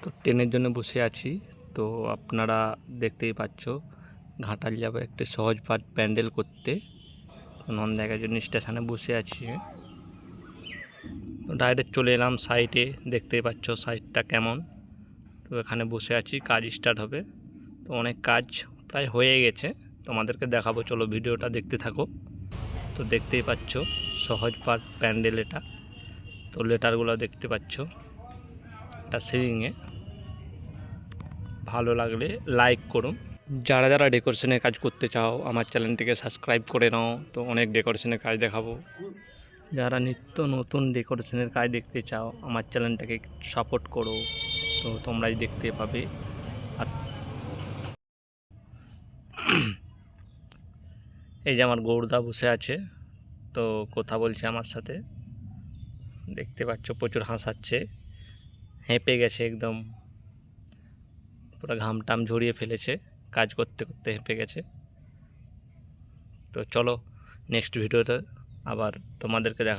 তো ট্রেনের জন্য বসে আছি। তো আপনারা দেখতেই পাচ্ছ, ঘাটাল যাবে একটি সহজ পাঠ প্যান্ডেল করতে। নন্দাইকার জন্য স্টেশনে বসে আছি। তো ডাইরেক্ট চলে এলাম সাইটে দেখতেই পাচ্ছ সাইটটা কেমন। তো এখানে বসে আছি, কাজ স্টার্ট হবে। তো অনেক কাজ প্রায় হয়ে গেছে, তোমাদেরকে দেখাবো। চলো ভিডিওটা দেখতে থাকো। তো দেখতেই পাচ্ছ সহজ পাঠ প্যান্ডেল এটা। তো লেটারগুলো দেখতে পাচ্ছ। এটা সিলিংয়ে। ভালো লাগলে লাইক করুন। যারা যারা ডেকোরেশনের কাজ করতে চাও, আমার চ্যানেলটিকে সাবস্ক্রাইব করে নাও। তো অনেক ডেকোরেশনের কাজ দেখাবো। যারা নিত্য নতুন ডেকোরেশনের কাজ দেখতে চাও, আমার চ্যানেলটাকে সাপোর্ট করো। তো তোমরাই দেখতে পাবে। এই যে আমার গৌরদা বসে আছে, তো কথা বলছে আমার সাথে। দেখতে পাচ্ছ প্রচুর হাসাচ্ছে। হেঁপে গেছে একদম। পুরো ঘাম টাম ঝরিয়ে ফেলেছে, কাজ করতে করতে হেঁপে গেছে। তো চলো নেক্সট ভিডিওতে আবার তোমাদেরকে দেখা